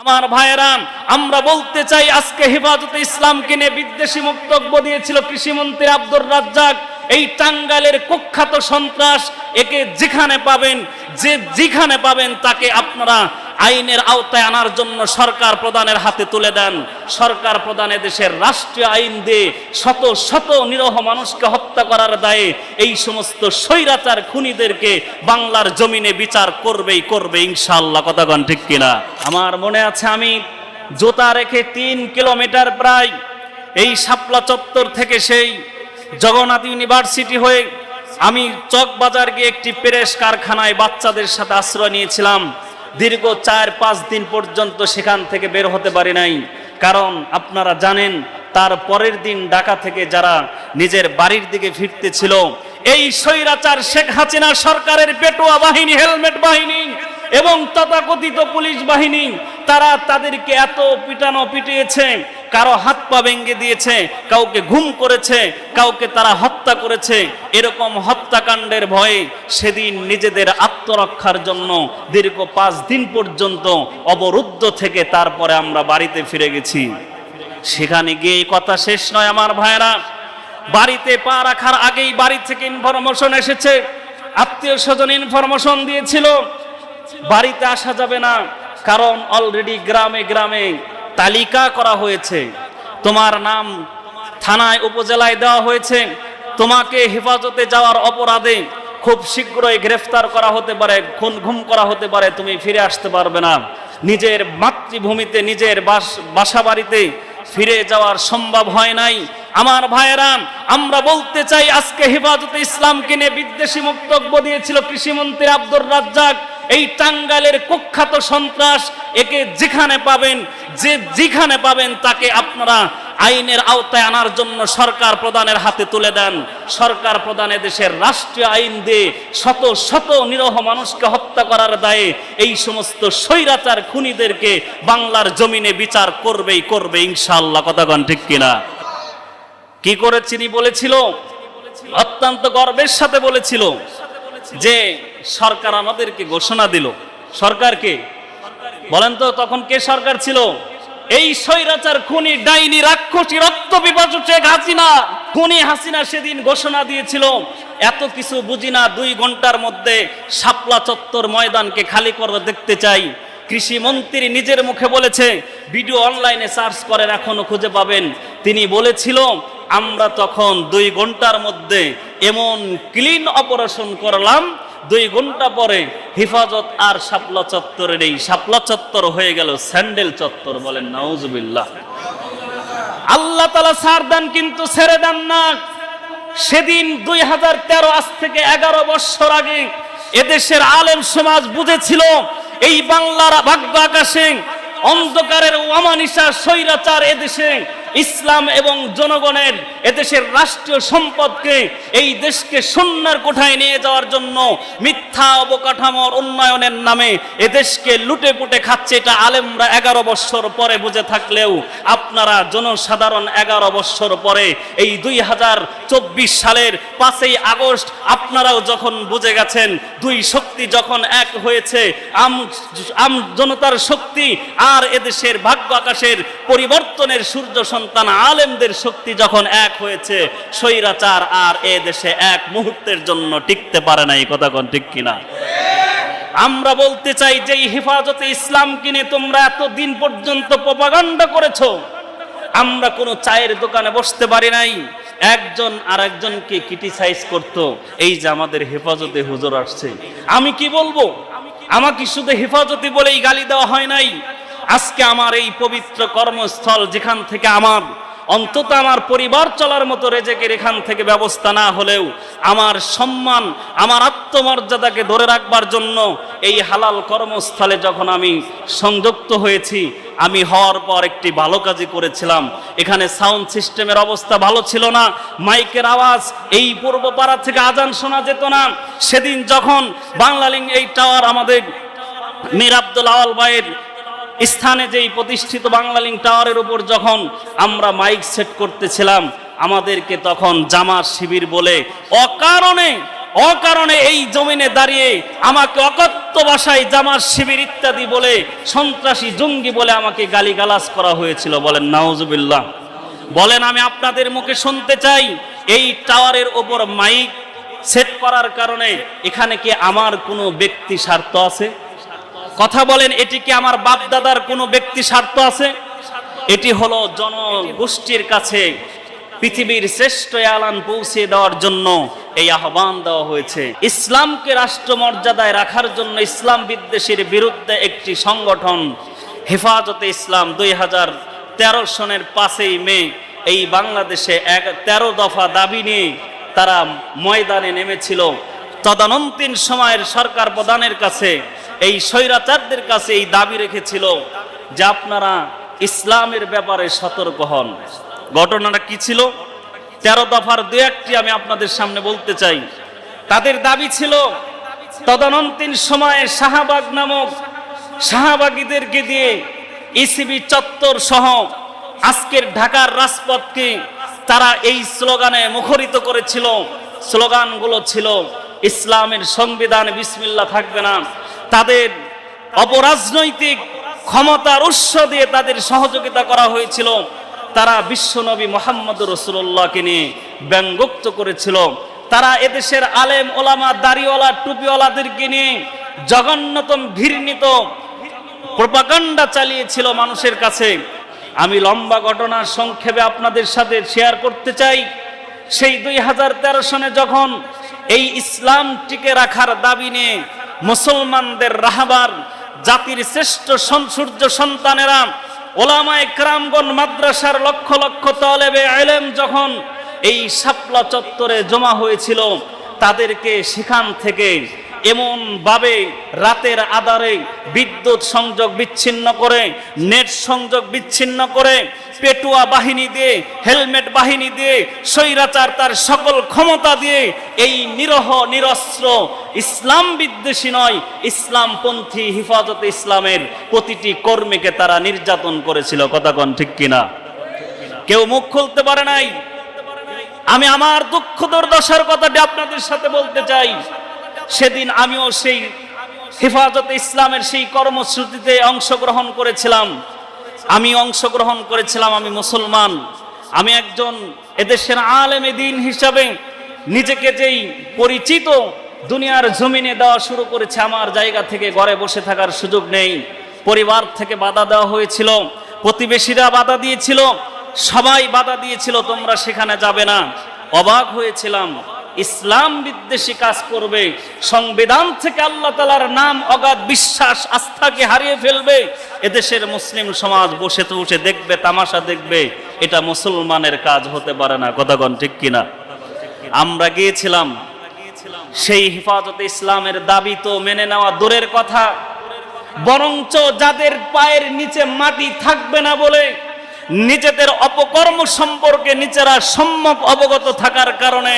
আমার ভাইয়েরাম আমরা বলতে চাই আজকে হেফাজতে ইসলামকে নিয়ে বিদ্বেষী বক্তব্য দিয়েছিল কৃষিমন্ত্রী আব্দুর রাজ্জাক। এই টাঙ্গালের কুখ্যাত সন্ত্রাস একে যেখানে পাবেন, যে যেখানে পাবেন তাকে আপনারা আইনের আওতায় আনার জন্য সরকার প্রধানের হাতে তুলে দেন। সরকার প্রধান দেশের রাষ্ট্রীয় আইন দিয়ে শত শত নিরহ মানুষকে হত্যা করার দায়ে এই সমস্ত স্বৈরাচার খুনিদেরকে বাংলার জমিনে বিচার করবেই করবে ইনশাআল্লাহ। কথাগণ ঠিক কিনা? আমার মনে আছে আমি জোতা রেখে তিন কিলোমিটার প্রায় এই শাপলা চত্বর থেকে সেই জগন্নাথ ইউনিভার্সিটি হয়ে আমি চকবাজার গিয়ে একটি প্রেস কারখানায় বাচ্চাদের সাথে আশ্রয় নিয়েছিলাম। দীর্ঘ চার, পাঁচ দিন পর্যন্ত সেখান থেকে বের হতে পারি নাই। কারণ আপনারা জানেন, তার পরের দিন ঢাকা থেকে যারা নিজের বাড়ির দিকে ফিরতেছিল, এই স্বৈরাচার শেখ হাসিনা সরকারের পেটোয়া বাহিনী, হেলমেট বাহিনী এবং তথাকথিত পুলিশ বাহিনী, তারা তাদেরকে এত পিটানো পিটিয়েছে, কারও হাত পা ভেঙে দিয়েছে, কাউকে ঘুম করেছে, কাউকে তারা হত্যা করেছে, এরকম হত্যাকাণ্ডের ভয়ে সেদিন নিজেদের আত্মরক্ষার জন্য দীর্ঘ পাঁচ দিন পর্যন্ত অবরুদ্ধ থেকে তারপরে আমরা বাড়িতে ফিরে গেছি। সেখানে গিয়ে কথা শেষ নয় আমার ভাইরা বাড়িতে পা রাখার আগেই বাড়ি থেকে ইনফরমেশন এসেছে। আত্মীয় স্বজন ইনফরমেশন দিয়েছিল। বাড়িতে আসা যাবে না, কারণ অলরেডি গ্রামে গ্রামে তালিকা করা হয়েছে। তোমার নাম থানায়, উপজেলায় দেওয়া হয়েছে। তোমাকে হেফাজতে যাওয়ার অপরাধে খুব শীঘ্রই গ্রেফতার করা হতে পারে খুন ঘুম করা হতে পারে, তুমি ফিরে আসতে পারবে না। নিজের মাতৃভূমিতে, নিজের বাস বাড়িতে ফিরে যাওয়ার সম্ভব হয় নাই। আমার ভাইয়েরাম আমরা বলতে চাই, আজকে হেফাজতে ইসলামকে নিয়ে বিদ্বেষী বক্তব্য দিয়েছিল কৃষিমন্ত্রী আব্দুর রাজ্জাক। এই টাঙ্গালের কুখ্যাত সন্ত্রাস একে যেখানে পাবেন, যে যেখানে পাবেন তাকে আপনারা আইনের আওতায় আনার জন্য সরকার প্রধানের হাতে তুলে দেন। সরকার প্রধান দেশের রাষ্ট্রীয় আইন দিয়ে শত শত নিরহ মানুষকে হত্যা করার দায়ে এই সমস্ত স্বৈরাচার খুনিদেরকে বাংলার জমিনে বিচার করবেই করবে ইনশাআল্লাহ। কথাগণ ঠিক কিনা? কি করে চিনি বলেছিল? অত্যন্ত গর্বের সাথে বলেছিল যে সরকার আমাদেরকে ঘোষণা দিল। সরকারকে বলেন তো, তখন কে সরকার ছিল? এই স্বৈরাচার খুনি, ডাইনি, রাক্ষসী, রক্ত পিপাসু শেখ হাসিনা। খুনি হাসিনা সেদিন ঘোষণা দিয়েছিল, এত কিছু বুঝি না, দুই ঘণ্টার মধ্যে শাপলা চত্বর ময়দানকে খালি করে দেখতে চাই। কৃষি মন্ত্রী নিজের মুখে বলেছে, ভিডিও অনলাইনে সার্চ করেন, এখনও খুঁজে পাবেন। তিনি বলেছিল, আমরা তখন দুই ঘণ্টার মধ্যে এমন ক্লিন অপারেশন করলাম দুই ঘণ্টা পরে হেফাজত আর শাপলা চত্বরের এই শাপলা চত্বর হয়ে গেল, স্যান্ডেল চত্বর বলেন, নাউজুবিল্লাহ। আল্লাহ তালা ছাড় দেন কিন্তু ছেড়ে দেন না। সেদিন দুই হাজার তেরো আজ থেকে এগারো বৎসর আগে এদেশের আলেম সমাজ বুঝেছিল, এই বাংলার ভাগ্য আকাশে অন্ধকারের অমানিসা স্বৈরাচার এদেশে ইসলাম এবং জনগণের এদেশের রাষ্ট্রীয় সম্পদকে এই দেশকে শূন্যের কোঠায় নিয়ে যাওয়ার জন্য মিথ্যা অবকাঠামোর উন্নয়নের নামে এদেশকে লুটে পুটে খাচ্ছে এটা আলেমরা এগারো বৎসর পরে বুঝে থাকলেও আপনারা জনসাধারণ এগারো বৎসর পরে এই দুই হাজার চব্বিশ সালের পাঁচই আগস্ট আপনারাও যখন বুঝে গেছেন, দুই শক্তি যখন এক হয়েছে, আম আম জনতার শক্তি আর এদেশের ভাগ্য আকাশের পরিবর্তনের সূর্য সন্তান আলেমদের শক্তি যখন এক হয়েছে, স্বৈরাচার আর এ দেশে এক মুহূর্তের জন্য টিকতে পারে না, এই কথা কোন ঠিক কিনা? আমরা বলতে চাই যে হেফাজতে ইসলাম কিনে তোমরা এত দিন পর্যন্ত প্রপাগান্ডা করেছ, আমরা কোনো চায়ের দোকানে বসতে পারি নাই। একজন আর একজনকে ক্রিটিসাইজ করত, এই যে আমাদের হেফাজতে হুজুর আসছে। আমি কি বলব? আমাকে শুধু হেফাজতে বলেই গালি দেওয়া হয় নাই। আজকে আমার এই পবিত্র কর্মস্থল যেখান থেকে আমার, অন্তত আমার পরিবার চলার মতো রেজেকের এখান থেকে ব্যবস্থা না হলেও, আমার সম্মান, আমার আত্মমর্যাদাকে ধরে রাখবার জন্য এই হালাল কর্মস্থলে যখন আমি সংযুক্ত হয়েছি, আমি হওয়ার পর একটি ভালো কাজই করেছিলাম। এখানে সাউন্ড সিস্টেমের অবস্থা ভালো ছিল না, মাইকের আওয়াজ এই পূর্ব পাড়া থেকে আজান শোনা যেত না। সেদিন যখন বাংলালিং এই টাওয়ার আমাদের মীর আব্দুল আওয়াল ভাইয়ের স্থানে যেই প্রতিষ্ঠিত বাংলালিং টাওয়ারের উপর যখন আমরা মাইক সেট করতেছিলাম, আমাদেরকে তখন জামার শিবির বলে, অকারণে অকারণে এই জমিনে দাঁড়িয়ে আমাকে অকথ্য ভাষায় জামার শিবির ইত্যাদি বলে, সন্ত্রাসী জঙ্গি বলে আমাকে গালিগালাজ করা হয়েছিল। বলেন, নাউজুবিল্লাহ। বলেন, আমি আপনাদের মুখে শুনতে চাই, এই টাওয়ারের ওপর মাইক সেট করার কারণে এখানে কি আমার কোনো ব্যক্তি স্বার্থ আছে? কথা বলেন, এটি কি আমার বাপ দাদার কোনো ব্যক্তি স্বার্থ আছে? এটি হলো জনগোষ্ঠীর কাছে পৃথিবীর শ্রেষ্ঠ আলান পৌঁছে দেওয়ার জন্য এই আহ্বান দেওয়া হয়েছে। ইসলামকে রাষ্ট্র মর্যাদায় রাখার জন্য ইসলাম বিদ্বেষীর বিরুদ্ধে একটি সংগঠন, হেফাজতে ইসলাম, দুই হাজার তেরো সনের পাঁচই মে এই বাংলাদেশে এক, তেরো দফা দাবি নিয়ে তারা ময়দানে নেমেছিল। তদানন্তীন সময়ের সরকার প্রধানের কাছে এই স্বৈরাচারদের কাছে এই দাবি রেখেছিল যে আপনারা ইসলামের ব্যাপারে সতর্ক হন। ঘটনাটা কি ছিল? তেরো দফার দু একটি আমি আপনাদের সামনে বলতে চাই। তাদের দাবি ছিল, তদানন্তীন সময়ে শাহবাগ নামক শাহবাগীদেরকে দিয়ে ইসিবি চত্বর সহ আজকের ঢাকার রাজপথকে তারা এই স্লোগানে মুখরিত করেছিল। স্লোগানগুলো ছিল, ইসলামের সংবিধান বিসমিল্লা থাকবে না। তাদের অপরাজনৈতিক ক্ষমতার উৎস দিয়ে তাদের সহযোগিতা করা হয়েছিল। তারা বিশ্বনবী মোহাম্মদ রসুল্লাহকে নিয়ে ব্যঙ্গোক্ত করেছিল। তারা এদেশের আলেম ওলামা, দাড়িওয়ালা, টুপিওয়ালাদেরকে নিয়ে জঘন্যতম ঘৃণিত প্রপাকাণ্ডা চালিয়েছিল মানুষের কাছে। আমি লম্বা ঘটনার সংক্ষেপে আপনাদের সাথে শেয়ার করতে চাই। সেই দুই হাজার তেরো সনে যখন এই ইসলাম টিকে রাখার দাবি নিয়ে মুসলমানদের রাহাবার, জাতির শ্রেষ্ঠ সূর্য সন্তানেরা, ওলামায় ক্রামগণ মাদ্রাসার লক্ষ লক্ষ তলেবে আলেম যখন এই শাপলা চত্বরে জমা হয়েছিল, তাদেরকে সেখান থেকে এমন ভাবে রাতের আধারে বিদ্যুৎ সংযোগ বিচ্ছিন্ন করে, নেট সংযোগ বিচ্ছিন্ন করে, পেটুয়া বাহিনী দিয়ে হেলমেট বাহিনী দিয়ে, স্বৈরাচার তার সকল ক্ষমতা দিয়ে, এই নিরহ, নিরস্ত্র, ইসলাম বিদ্বেষী নয়, ইসলামপন্থী হিফাজতে ইসলামের প্রতিটি কর্মীকে তারা নির্যাতন করেছিল। কথা কন ঠিক কিনা? কেউ মুখ খুলতে পারে নাই? আমি আমার দুঃখ দুর্দশার কথাটি আপনাদের সাথে বলতে চাই। সেদিন আমিও সেই হেফাজতে ইসলামের সেই কর্মসূচিতে অংশগ্রহণ করেছিলাম। আমি অংশগ্রহণ করেছিলাম, আমি মুসলমান। আমি একজন এদেশের আলেমে দিন হিসাবে নিজেকে যেই পরিচিত দুনিয়ার জমিনে দেওয়া শুরু করেছে, আমার জায়গা থেকে ঘরে বসে থাকার সুযোগ নেই। পরিবার থেকে বাধা দেওয়া হয়েছিল, প্রতিবেশীরা বাধা দিয়েছিল, সবাই বাধা দিয়েছিল, তোমরা সেখানে যাবে না। অবাক হয়েছিলাম, ইসলাম বিদ্বেষী কাজ করবে, সংবিধান থেকে আল্লাহ তালার নাম অগাধ বিশ্বাস, আস্থাকে হারিয়ে ফেলবে। এদেশের মুসলিম সমাজ বসে তো উঠে দেখবে, তামাশা দেখবে। এটা মুসলমানের কাজ হতে পারে না। কথাগণ ঠিক কিনা? আমরা গিয়েছিলাম। সেই হেফাজতে ইসলামের দাবি তো মেনে নেওয়া দূরের কথা। বরঞ্চ যাদের পায়ের নিচে মাটি থাকবে না বলে নিজেদের অপকর্ম সম্পর্কে নিচেরা সম্যক অবগত থাকার কারণে